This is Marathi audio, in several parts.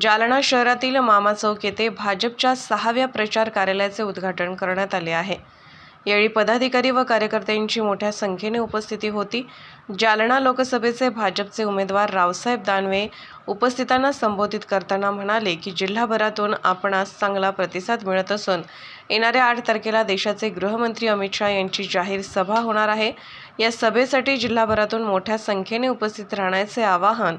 जालना शहरातील मामा चौक येथे भाजपच्या सहाव्या प्रचार कार्यालयाचे उद्घाटन करण्यात आले आहे. यावेळी पदाधिकारी व कार्यकर्त्यांची मोठ्या संख्येने उपस्थिती होती. जालना लोकसभेचे भाजपचे उमेदवार रावसाहेब दानवे उपस्थितांना संबोधित करताना म्हणाले की जिल्हाभरातून आपणास चांगला प्रतिसाद मिळत असून येणाऱ्या आठ तारखेला देशाचे गृहमंत्री अमित शहा यांची जाहीर सभा होणार आहे. या सभेसाठी जिल्हाभरातून मोठ्या संख्येने उपस्थित राहण्याचे आवाहन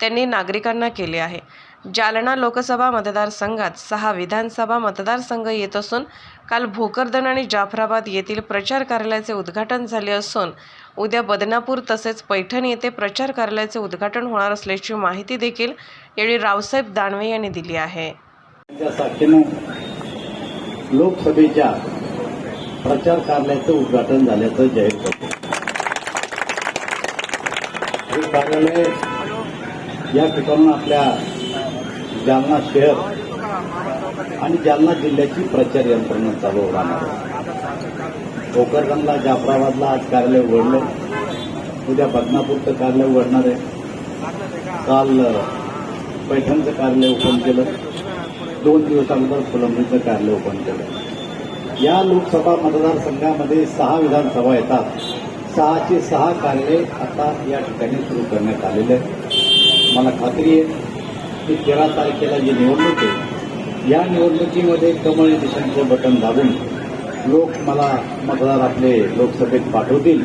त्यांनी नागरिकांना केले आहे. जालना लोकसभा मतदारसंघात सहा विधानसभा मतदारसंघ येत असून काल भोकरदन आणि जाफराबाद येथील प्रचार कार्यालयाचे उद्घाटन झाले असून उद्या बदनापूर तसेच पैठण येथे प्रचार कार्यालयाचे उद्घाटन होणार असल्याची माहिती देखील यावेळी रावसाहेब दानवे यांनी दिली आहे. लोकसभेच्या प्रचार कार्यालयाचं उद्घाटन झाल्याचं जाहीर करतो. हे कार्यालय या ठिकाणून आपल्या जालना शहर आणि जालना जिल्ह्याची प्रचार यंत्रणा चालू राहणार आहे. भोकरदनला जाफराबादला आज कार्यालय उघडलं. उद्या बदनापूरचं कार्यालय उघडणार आहे. काल पैठणचं कार्यालय ओपन केलं. दोन दिवस अगोदर फुलंब्रीचं कार्यालय ओपन केलं. या लोकसभा मतदारसंघामध्ये सहा विधानसभा येतात. सहाचे सहा कार्यालय आता या ठिकाणी सुरू करण्यात आलेले आहे मला खात्री आहे की तेरा तारखेला जी निवडणूक आहे या निवडणुकीमध्ये कमळ दिशांचं बटन दाबून लोक मला मतदार आपले लोकसभेत पाठवतील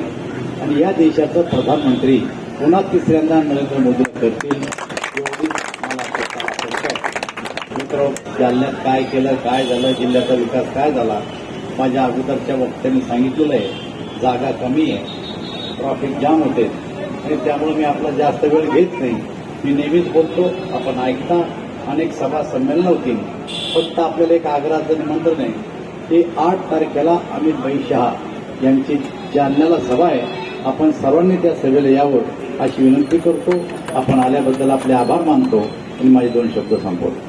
आणि या देशाचं प्रधानमंत्री पुन्हा तिसऱ्यांदा नरेंद्र मोदी करतील एवढी मला मित्र जालन्यात काय केलं काय झालं जिल्ह्याचा विकास काय झाला माझ्या अगोदरच्या वक्त्यांनी सांगितलेलं आहे जागा कमी आहे ट्रॉफिक जाम होते आणि त्यामुळे मी आपला जास्त वेळ घेत नाही. मी नेहमीच बोलतो आपण ऐकता अनेक सभा संमेलनं होतील. फक्त आपल्याला एक आग्रहाचं निमंत्रण आहे की आठ तारखेला अमित भाई शहा यांची जालन्याला सभा आहे आपण सर्वांनी त्या सभेला यावं अशी विनंती करतो. आपण आल्याबद्दल आपले आभार मानतो आणि माझे दोन शब्द संपवतो.